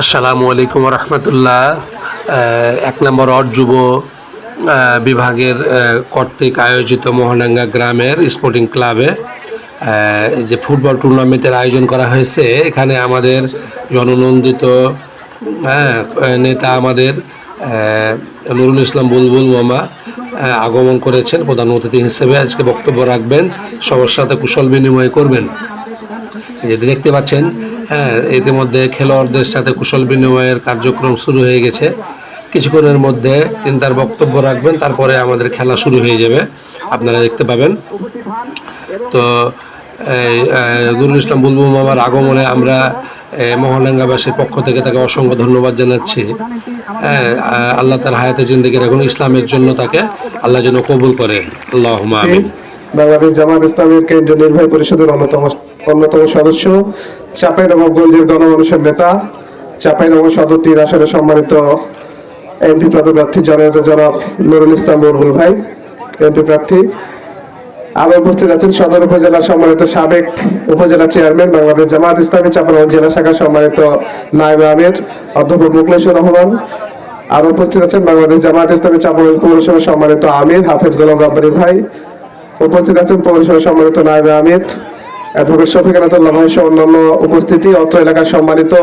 আসসালামু আলাইকুম রহমতুল্লাহ এক নম্বর অট যুব বিভাগের কর্তৃক আয়োজিত মোহনাঙ্গা গ্রামের স্পোর্টিং ক্লাবে যে ফুটবল টুর্নামেন্টের আয়োজন করা হয়েছে এখানে আমাদের জননন্দিত হ্যাঁ, নেতা আমাদের নুরুল ইসলাম বুলবুল মামা আগমন করেছেন প্রধান অতিথি হিসেবে আজকে বক্তব্য রাখবেন। সবার সাথে কুশল বিনিময় করবেন। দেখতে পাচ্ছেন হ্যাঁ ইতিমধ্যে খেলোয়াড়দের সাথে কুশল বিনিময়ের কার্যক্রম শুরু হয়ে গেছে। কিছুক্ষণের মধ্যে তিনি তার বক্তব্য রাখবেন তারপরে আমাদের খেলা শুরু হয়ে যাবে। আপনারা দেখতে পাবেন। তো নুরুল ইসলাম বুলবুল মামার আগমনে আমরা এই, পক্ষ থেকে তাকে অসংখ্য ধন্যবাদ জানাচ্ছি। আল্লাহ তার হায়াতে জিন্দগি রাখুন ইসলামের জন্য তাকে আল্লাহ যেন কবুল করে। আল্লাহ আমিন। বাংলাদেশ জামাত ইসলামের কেন্দ্রীয় নির্বাহী পরিষদের অন্যতম অন্যতম সদস্য চাঁপাইনবাবগঞ্জের গণমানুষের নেতা চাঁপাইনবাব সদর তিন আসনে সম্মানিত এমপি পদপ্রার্থী জননেতা জনাব নুরুল ইসলাম বুলবুল ভাই, এমপি প্রার্থী। আরও উপস্থিত আছেন সদর উপজেলার সম্মানিত সাবেক উপজেলা চেয়ারম্যান বাংলাদেশ জামাত ইসলামী চাঁপাইনবাব জেলা শাখার সম্মানিত নায়েব আমির, অধ্যাপক মুকলেশ্বর রহমান। আরও উপস্থিত আছেন বাংলাদেশ জামাত ইসলামী চাঁপাইনবাব পৌরসভার সম্মানিত আমির হাফেজ গোলাম রাব্বানি ভাই। উপস্থিত আছেন পৌরসভা সম্মানিত নায়েবে আমির অ্যাডভোকেট শফিক সহ অন্যান্য উপস্থিতি, অত্র এলাকার সম্মানিত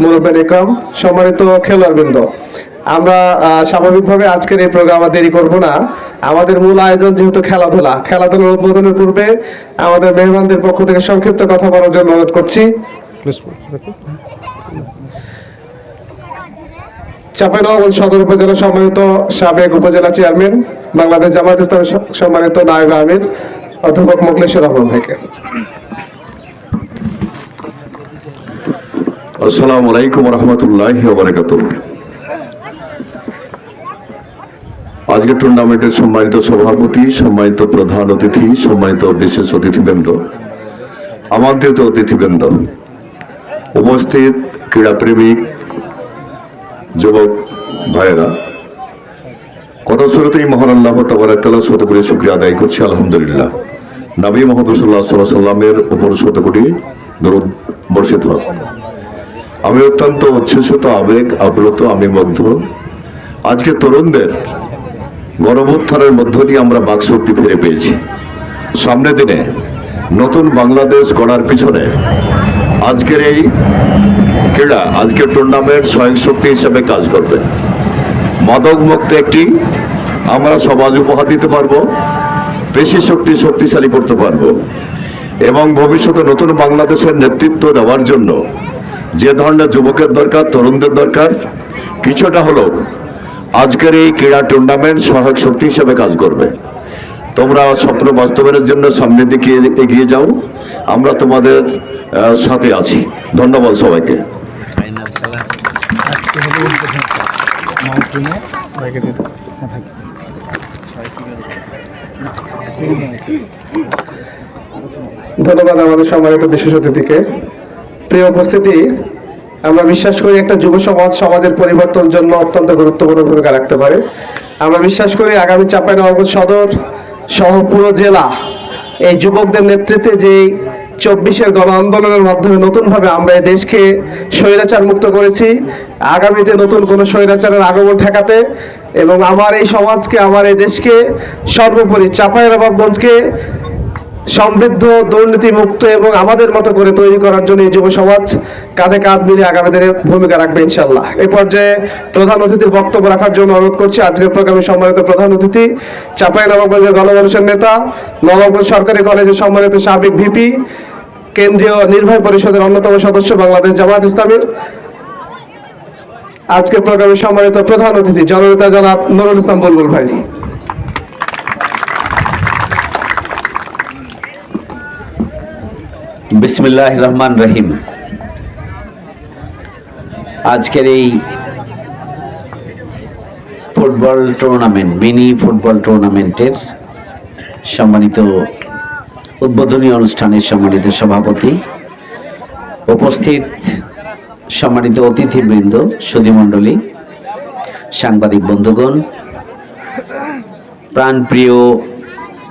মুরব্বেন একরাম সম্মানিত খেলোয়াড়বৃন্দ। আমরা স্বাভাবিকভাবে আজকের এই প্রোগ্রাম দেরি করব না। আমাদের মূল আয়োজন যেহেতু খেলাধুলা, খেলাধুলার উদ্বোধনের পূর্বে আমাদের মেহমানদের পক্ষ থেকে সংক্ষিপ্ত কথা বলার জন্য অনুরোধ করছি। চাঁপাইনবাবগঞ্জ সদর উপজেলা সম্মানিত সাবেক উপজেলা চেয়ারম্যান, বাংলাদেশ জামায়াত ইসলামী স- সম্মানিত নায়ক আমির, অধ্যাপক মোকলেশ্বর রহমান ভাইকে। আসসালামু আলাইকুম রহমতুল্লাহ বারাকাত আজকের টুর্নামেন্টের সম্মানিত সভাপতি, সম্মানিত প্রধান অতিথি, সম্মানিত বিশেষ অতিথিবৃন্দ, আমন্ত্রিত অতিথিবৃন্দ, উপস্থিত ক্রীড়াপ্রেমিক যুবক ভাইয়েরা, কথা শুরুতেই মহান আল্লাহ তাবারাকাল্লাহ শত কোটি শুক্রিয়া আদায় করছি, আলহামদুলিল্লাহ। নবী মোহাম্মদ সাল্লাহ সাল্লামের উপর শত কোটি দরুদ বর্ষিত হোক। আমি অত্যন্ত উচ্ছ্বসিত, আবেগ, আপ্লুত আমি মুগ্ধ আজকে তরুণদের গণভোত্থানের মধ্য দিয়ে আমরা বাকশক্তি ফিরে পেয়েছি। সামনের দিনে নতুন বাংলাদেশ গড়ার পিছনে আজকের এই ক্রীড়া, আজকের টুর্নামেন্ট স্বয়ং শক্তি হিসেবে কাজ করবে। মাদক মুক্ত একটি আমরা সমাজ উপহার দিতে পারব পেশি শক্তি শক্তিশালী করতে পারব এবং ভবিষ্যতে নতুন বাংলাদেশের নেতৃত্ব দেওয়ার জন্য যে ধরনের যুবকের দরকার তরুণদের দরকার কিছুটা হলো আজকের এই ক্রীড়া টুর্নামেন্ট সহায়ক শক্তি হিসেবে কাজ করবে। তোমরা স্বপ্ন বাস্তবায়নের জন্য সামনে দিকে এগিয়ে যাও আমরা তোমাদের সাথে আছি। ধন্যবাদ সবাইকে। হ্যাঁ ধন্যবাদ আমাদের সম্মানিত বিশেষ অতিথিকে। প্রিয় উপস্থিতি, আমরা বিশ্বাস করি একটা যুব সমাজ, সমাজের পরিবর্তনের জন্য অত্যন্ত গুরুত্বপূর্ণ ভূমিকা রাখতে পারে। আমরা বিশ্বাস করি আগামী চাঁপাইনবাবগঞ্জ সদর সহ পুরো জেলা এই যুবকদের নেতৃত্বে যে চব্বিশের গণ আন্দোলনের মাধ্যমে নতুনভাবে আমরা এই দেশকে স্বৈরাচার মুক্ত করেছি, আগামীতে নতুন কোনো স্বৈরাচারের আগমন ঠেকাতে এবং আমার এই সমাজকে, আমার এই দেশকে সর্বোপরি চাঁপাইনবাবগঞ্জকে সমৃদ্ধ দুর্নীতি মুক্ত এবং আমাদের মতো করে তৈরি করার জন্য এই যুব সমাজ কাঁধে কাঁধ মিলিয়ে আগামী দিনে ভূমিকা রাখবে ইনশাল্লাহ এই পর্যায়ে প্রধান অতিথির বক্তব্য রাখার জন্য অনুরোধ করছি, আজকের প্রোগ্রামে সম্মানিত প্রধান অতিথি, চাপাই নবাবগঞ্জের গণমানুষের নেতা, নবাবগঞ্জ সরকারি কলেজের সম্মানিত সাবেক ভিপি, কেন্দ্রীয় নির্বাহী পরিষদের অন্যতম সদস্য বাংলাদেশ জামাত ইসলামের। আজকের প্রোগ্রামে সম্মানিত প্রধান অতিথি, জননেতা জনাব নুরুল ইসলাম বুলবুল ভাই। বিসমিল্লাহ রহমান রহিম আজকের এই ফুটবল টুর্নামেন্ট, মিনি ফুটবল টুর্নামেন্টের সম্মানিত উদ্বোধনী অনুষ্ঠানের সম্মানিত সভাপতি, উপস্থিত সম্মানিত অতিথিবৃন্দ, সুধীমণ্ডলী, সাংবাদিক বন্ধুগণ, প্রাণপ্রিয়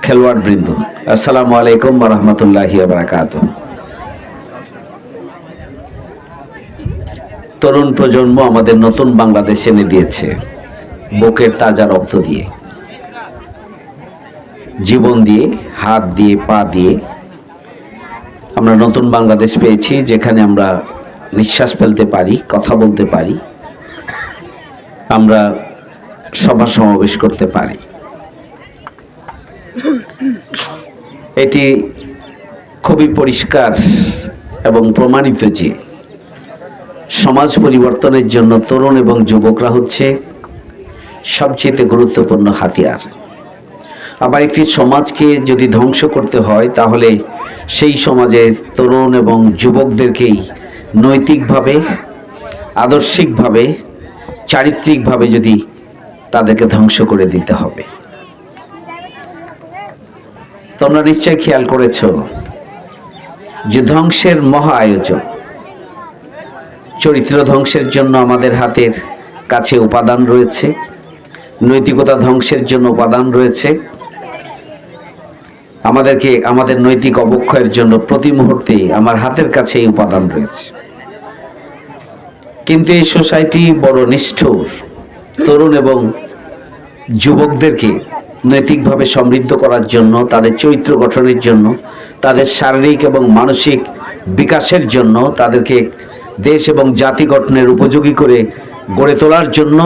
খেলোয়াড় বৃন্দ আসসালামু আলাইকুম রহমতুল্লাহি বারাকাত তরুণ প্রজন্ম আমাদের নতুন বাংলাদেশ এনে দিয়েছে, বুকের তাজা রক্ত দিয়ে। জীবন দিয়ে, হাত দিয়ে, পা দিয়ে আমরা নতুন বাংলাদেশ পেয়েছি, যেখানে আমরা নিঃশ্বাস ফেলতে পারি, কথা বলতে পারি, আমরা সভা সমাবেশ করতে পারি। এটি খুবই পরিষ্কার এবং প্রমাণিত যে সমাজ পরিবর্তনের জন্য তরুণ এবং যুবকরা হচ্ছে সবচেয়ে গুরুত্বপূর্ণ হাতিয়ার। আবার একটি সমাজকে যদি ধ্বংস করতে হয়, তাহলে সেই সমাজে তরুণ এবং যুবকদেরকেই নৈতিকভাবে, আদর্শিকভাবে, চারিত্রিকভাবে যদি তাদেরকে ধ্বংস করে দিতে হবে। তোমরা নিশ্চয় খেয়াল করেছ যে ধ্বংসের মহা আয়োজন। চরিত্র ধ্বংসের জন্য আমাদের হাতের কাছে উপাদান রয়েছে। নৈতিকতা ধ্বংসের জন্য উপাদান রয়েছে। আমাদেরকে, আমাদের নৈতিক অবক্ষয়ের জন্য প্রতি মুহূর্তে আমার হাতের কাছে এই উপাদান রয়েছে। কিন্তু এই সোসাইটি বড় নিষ্ঠুর, তরুণ এবং যুবকদেরকে নৈতিকভাবে সমৃদ্ধ করার জন্য, তাদের চরিত্র গঠনের জন্য, তাদের শারীরিক এবং মানসিক বিকাশের জন্য তাদেরকে দেশ এবং জাতি গঠনের উপযোগী করে গড়ে তোলার জন্য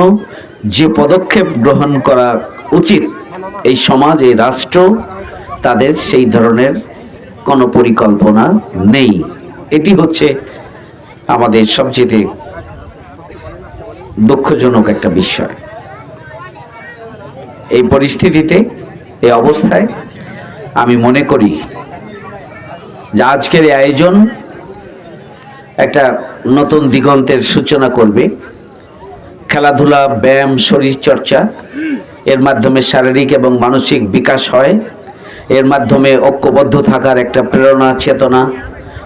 যে পদক্ষেপ গ্রহণ করা উচিত এই সমাজ, এই রাষ্ট্র, তাদের সেই ধরনের কোনো পরিকল্পনা নেই। এটি হচ্ছে আমাদের সবচেয়ে দুঃখজনক একটা বিষয়। এই পরিস্থিতিতে, এই অবস্থায় আমি মনে করি যে আজকের আয়োজন একটা নতুন দিগন্তের সূচনা করবে। খেলাধুলা, ব্যায়াম, শরীর চর্চা, এর মাধ্যমে শারীরিক এবং মানসিক বিকাশ হয়। এর মাধ্যমে ঐক্যবদ্ধ থাকার একটা প্রেরণা, চেতনা,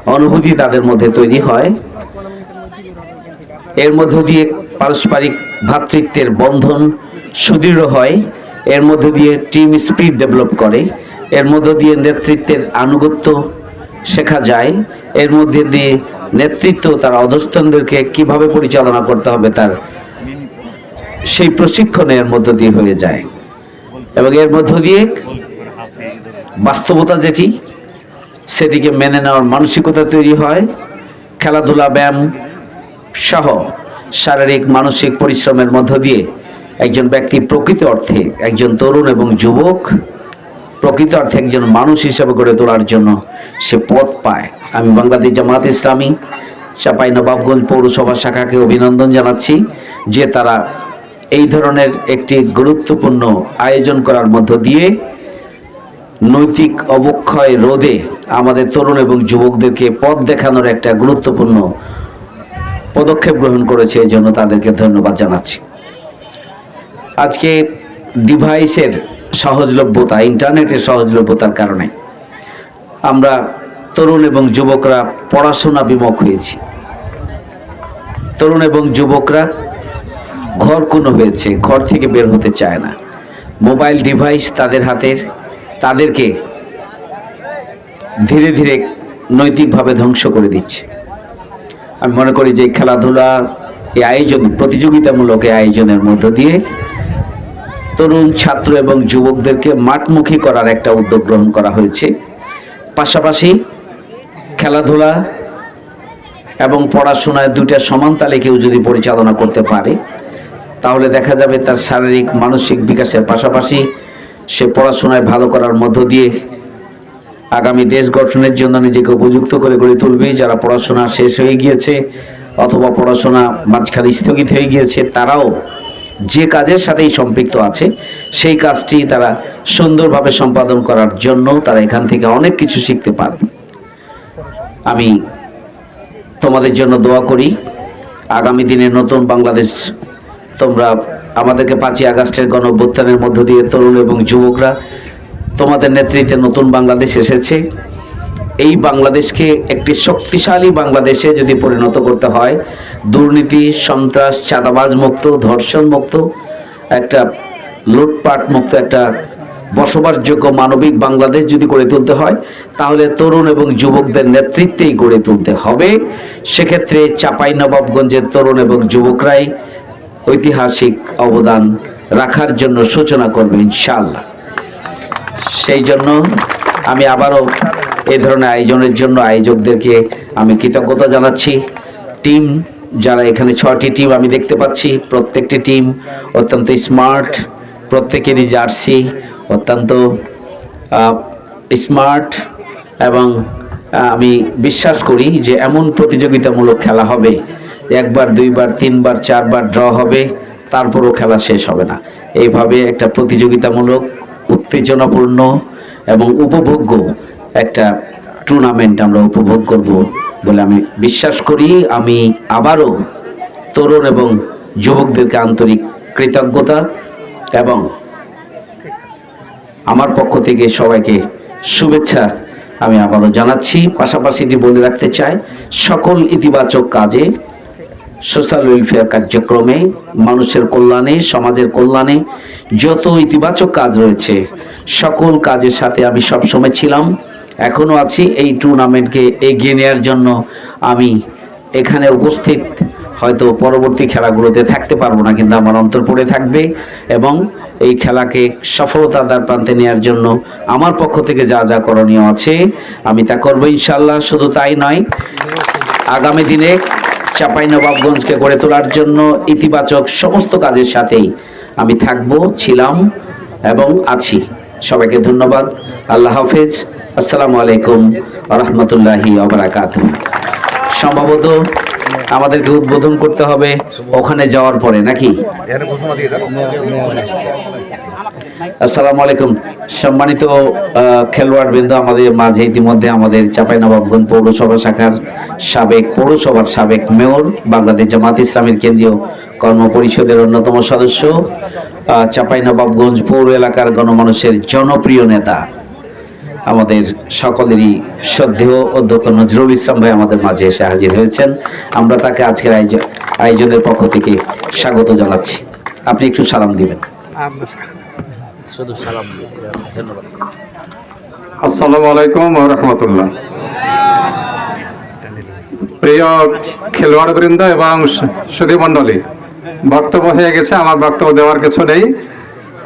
অনুভূতি তাদের মধ্যে তৈরি হয়। এর মধ্য দিয়ে পারস্পরিক ভ্রাতৃত্বের বন্ধন সুদৃঢ় হয়। এর মধ্য দিয়ে টিম স্পিড ডেভেলপ করে। এর মধ্য দিয়ে নেতৃত্বের আনুগত্য শেখা যায়, এর মধ্যে দিয়ে নেতৃত্ব তার অধস্তনদেরকে কীভাবে পরিচালনা করতে হবে তার সেই প্রশিক্ষণের মধ্য দিয়ে হয়ে যায়। এবং এর মধ্য দিয়ে বাস্তবতা যেটি, সেটিকে মেনে নেওয়ার মানসিকতা তৈরি হয়, খেলাধুলা, ব্যায়াম সহ শারীরিক, মানসিক পরিশ্রমের মধ্য দিয়ে একজন ব্যক্তি প্রকৃত অর্থে একজন তরুণ এবং যুবক প্রকৃত অর্থে একজন মানুষ হিসেবে গড়ে তোলার জন্য সে পথ পায়। আমি বাংলাদেশ জামাত ইসলামী, চাপাই নবাবগঞ্জ পৌরসভা শাখাকে অভিনন্দন জানাচ্ছি যে তারা এই ধরনের একটি গুরুত্বপূর্ণ আয়োজন করার মধ্য দিয়ে নৈতিক অবক্ষয় রোধে আমাদের তরুণ এবং যুবকদেরকে পথ দেখানোর একটা গুরুত্বপূর্ণ পদক্ষেপ গ্রহণ করেছে, এই জন্য তাদেরকে ধন্যবাদ জানাচ্ছি। আজকে ডিভাইসের সহজলভ্যতা, ইন্টারনেটের সহজলভ্যতার কারণে। আমরা তরুণ এবং যুবকরা পড়াশোনা বিমুখ হয়েছি। তরুণ এবং যুবকরা ঘর কোনো হয়েছে, ঘর থেকে বের হতে চায় না। মোবাইল ডিভাইস তাদের হাতের, তাদেরকে ধীরে ধীরে নৈতিকভাবে ধ্বংস করে দিচ্ছে। আমি মনে করি যে খেলাধুলা এই আয়োজন, প্রতিযোগিতামূলক এই আয়োজনের মধ্য দিয়ে তরুণ ছাত্র এবং যুবকদেরকে মাঠমুখী করার একটা উদ্যোগ গ্রহণ করা হয়েছে। পাশাপাশি খেলাধুলা এবং পড়াশোনায় দুইটা সমান তালে কেউ যদি পরিচালনা করতে পারে, তাহলে দেখা যাবে তার শারীরিক, মানসিক বিকাশের পাশাপাশি সে পড়াশোনায় ভালো করার মধ্য দিয়ে আগামী দেশ গঠনের জন্য নিজেকে উপযুক্ত করে গড়ে তুলবে। যারা পড়াশোনা শেষ হয়ে গিয়েছে অথবা পড়াশোনা মাঝখানে স্থগিত হয়ে গিয়েছে, তারাও যে কাজের সাথেই সম্পৃক্ত আছে, সেই কাজটি তারা সুন্দরভাবে সম্পাদন করার জন্য তারা এখান থেকে অনেক কিছু শিখতে পারবে। আমি তোমাদের জন্য দোয়া করি, আগামী দিনে নতুন বাংলাদেশ, তোমরা আমাদেরকে পাঁচই আগস্টের গণ মধ্য দিয়ে তরুণ এবং যুবকরা তোমাদের নেতৃত্বে নতুন বাংলাদেশ এসেছে। এই বাংলাদেশকে একটি শক্তিশালী বাংলাদেশে যদি পরিণত করতে হয়, দুর্নীতি, সন্ত্রাস, চাঁদাবাজ মুক্ত, ধর্ষণ মুক্ত, একটা লুটপাট মুক্ত, একটা বসবাসযোগ্য মানবিক বাংলাদেশ যদি গড়ে তুলতে হয়, তাহলে তরুণ এবং যুবকদের নেতৃত্বেই গড়ে তুলতে হবে। সেক্ষেত্রে চাপাই নবাবগঞ্জের তরুণ এবং যুবকরাই ঐতিহাসিক অবদান রাখার জন্য সূচনা করবে ইনশাআল্লাহ। সেই জন্য আমি আবারও এই ধরনের আয়োজনের জন্য আয়োজকদেরকে আমি কৃতজ্ঞতা জানাচ্ছি। টিম, যারা এখানে ছটি টিম আমি দেখতে পাচ্ছি, প্রত্যেকটি টিম অত্যন্ত স্মার্ট, প্রত্যেকেরই জার্সি, অত্যন্ত স্মার্ট এবং আমি বিশ্বাস করি যে এমন প্রতিযোগিতামূলক খেলা হবে, একবার, দুইবার, তিনবার, চারবার ড্র হবে, তারপরও খেলা শেষ হবে না। এইভাবে একটা প্রতিযোগিতামূলক, উত্তেজনাপূর্ণ এবং উপভোগ্য একটা টুর্নামেন্ট আমরা উপভোগ করব বলে আমি বিশ্বাস করি। আমি আবারও তরুণ এবং যুবকদেরকে আন্তরিক কৃতজ্ঞতা এবং আমার পক্ষ থেকে সবাইকে শুভেচ্ছা আমি আবারও জানাচ্ছি। পাশাপাশি এটি বলে রাখতে চাই, সকল ইতিবাচক কাজে সোশ্যাল ওয়েলফেয়ার কার্যক্রমে, মানুষের কল্যাণে, সমাজের কল্যাণে যত ইতিবাচক কাজ রয়েছে, সকল কাজের সাথে আমি সবসময় ছিলাম। এখনও আছি এই টুর্নামেন্টকে এগিয়ে নেওয়ার জন্য। আমি এখানে উপস্থিত, হয়তো পরবর্তী খেলাগুলোতে থাকতে পারব না, কিন্তু আমার অন্তর পড়ে থাকবে এবং এই খেলাকে সফলতার দ্বার প্রান্তে নেওয়ার জন্য আমার পক্ষ থেকে যা যা করণীয় আছে, আমি তা করব ইনশাল্লাহ শুধু তাই নয়, আগামী দিনে চাপাই নবাবগঞ্জকে গড়ে তোলার জন্য ইতিবাচক সমস্ত কাজের সাথেই আমি থাকব, ছিলাম এবং আছি। সবাইকে ধন্যবাদ, আল্লাহ হাফেজ। আসসালামু আলাইকুম রহমতুল্লাহি সম্ভবত আমাদেরকে উদ্বোধন করতে হবে ওখানে যাওয়ার পরে, নাকি? আসসালামু আলাইকুম। সম্মানিত খেলোয়াড় বৃন্দ আমাদের মাঝে ইতিমধ্যে আমাদের চাঁপাইনবাবগঞ্জ পৌরসভা শাখার সাবেক, পৌরসভার সাবেক মেয়র, বাংলাদেশ জামাত ইসলামের কেন্দ্রীয় কর্ম পরিষদের অন্যতম সদস্য চাঁপাইনবাবগঞ্জ পৌর এলাকার গণমানুষের জনপ্রিয় নেতা। আমাদের সকলেরই শ্রদ্ধেয় অধ্যক্ষ নজরুল ইসলাম ভাই আমাদের মাঝে এসে হাজির হয়েছেন। আমরা তাকে আজকের আয়োজন আয়োজনের পক্ষ থেকে স্বাগত জানাচ্ছি। আপনি একটু সালাম দিবেন। শুধু সালাম ধন্যবাদ। আসসালামু আলাইকুম রহমতুল্লাহ। প্রিয় খেলোয়াড় বৃন্দ এবং সুধী মণ্ডলী বক্তব্য হয়ে গেছে আমার বক্তব্য দেওয়ার কিছু নেই।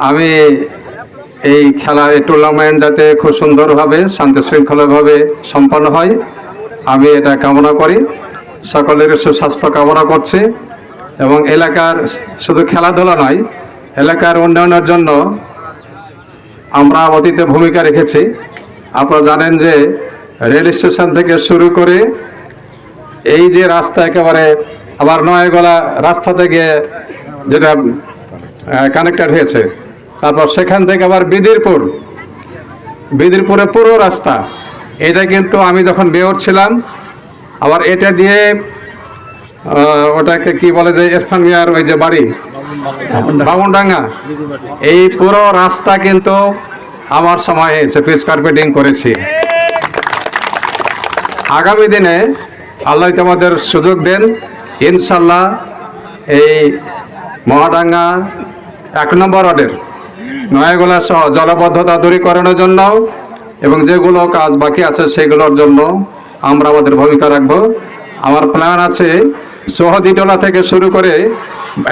আমি এই খেলা, এই টুর্নামেন্ট যাতে খুব সুন্দরভাবে শান্তি শৃঙ্খলাভাবে সম্পন্ন হয়, আমি এটা কামনা করি। সকলের সুস্বাস্থ্য কামনা করছি এবং এলাকার শুধু খেলাধুলা নয়, এলাকার উন্নয়নের জন্য আমরা অতীতে ভূমিকা রেখেছি। আপনারা জানেন যে রেল স্টেশন থেকে শুরু করে এই যে রাস্তা একেবারে আবার নয়গলা রাস্তা থেকে যেটা কানেক্টেড হয়েছে তারপর সেখান থেকে আবার বিদিরপুর। বিদিরপুরে পুরো রাস্তা। এটা কিন্তু আমি যখন মেয়র ছিলাম আবার এটা দিয়ে ওটাকে কি বলে যে ইরফান মিয়ার ওই যে বাড়ি? বামুনডাঙ্গা। এই পুরো রাস্তা কিন্তু আমার সময় হয়েছে পিচ কার্পেটিং করেছি। আগামী দিনে আল্লাহ তোমাদের সুযোগ দেন ইনশাল্লাহ এই মহাডাঙ্গা এক নম্বর ওয়ার্ডের। নয়াগোলা সহ জলবদ্ধতা দূরীকরণের জন্য এবং যেগুলো কাজ বাকি আছে সেগুলোর জন্য আমরা আমাদের ভূমিকা রাখব। আমার প্ল্যান আছে সোহদিটোলা থেকে শুরু করে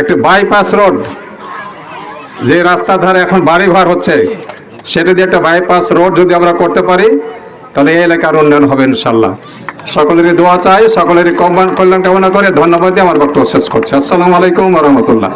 একটি বাইপাস রোড যে রাস্তার ধারে এখন বাড়ি ঘর হচ্ছে, সেটা দিয়ে একটা বাইপাস রোড যদি আমরা করতে পারি, তাহলে এই এলাকার উন্নয়ন হবে ইনশাল্লাহ সকলেরই দোয়া চাই, সকলেরই কল্যাণ কামনা করে ধন্যবাদ দিয়ে আমার বক্তব্য শেষ করছি। আসসালামু আলাইকুম রহমতুল্লাহ।